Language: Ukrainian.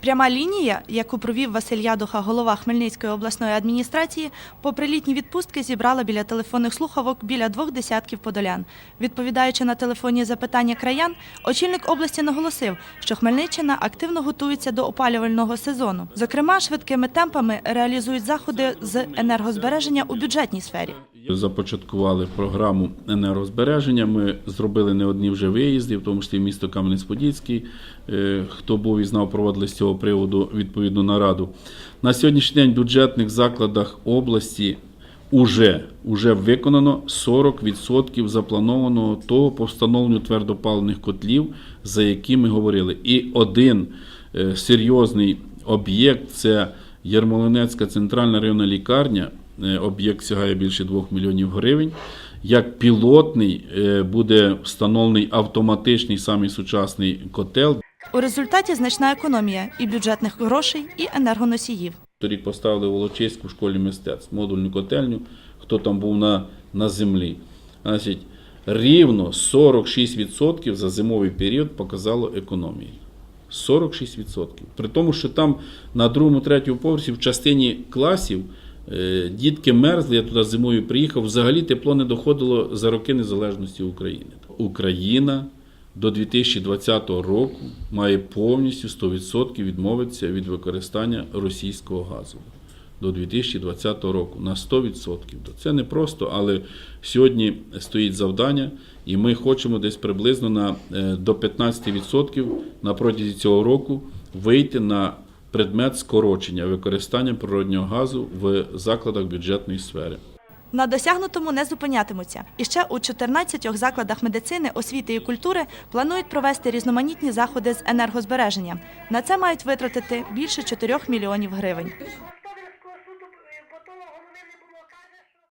Пряма лінія, яку провів Василь Ядуха, голова Хмельницької обласної адміністрації, попри літні відпустки зібрала біля телефонних слухавок біля двох десятків подолян. Відповідаючи на телефонні запитання краян, очільник області наголосив, що Хмельниччина активно готується до опалювального сезону. Зокрема, швидкими темпами реалізують заходи з енергозбереження у бюджетній сфері. Започаткували програму енергозбереження. Ми зробили не одні вже виїзди, в тому числі в місто Кам'янець-Подільський. Е, Хто був і знав, проводили з цього приводу відповідну нараду. На сьогоднішній день в бюджетних закладах області уже, уже виконано 40% запланованого того по встановленню твердопаливних котлів, за які ми говорили. І один е, серйозний об'єкт це Єрмолинецька центральна районна лікарня. Е, Об'єкт сягає більше 2 мільйонів гривень. Як пілотний е, буде встановлений автоматичний самий сучасний котел. У результаті значна економія і бюджетних грошей, і енергоносіїв. Торік поставили в Волочиську в школі мистецтв модульну котельню, хто там був на, на землі. Значить, рівно 46% за зимовий період показало економії. 46%. При тому, що там на другому, третьому поверсі в частині класів дітки мерзли, я туди зимою приїхав, взагалі тепло не доходило за роки незалежності України. Україна до 2020 року має повністю 100% відмовитися від використання російського газу. До 2020 року на 100%. Це не просто, але сьогодні стоїть завдання, і ми хочемо десь приблизно на, е, до 15% на протязі цього року вийти на предмет скорочення використання природнього газу в закладах бюджетної сфери. На досягнутому не зупинятимуться. І ще у 14 закладах медицини, освіти і культури планують провести різноманітні заходи з енергозбереження. На це мають витратити більше 4 мільйонів гривень.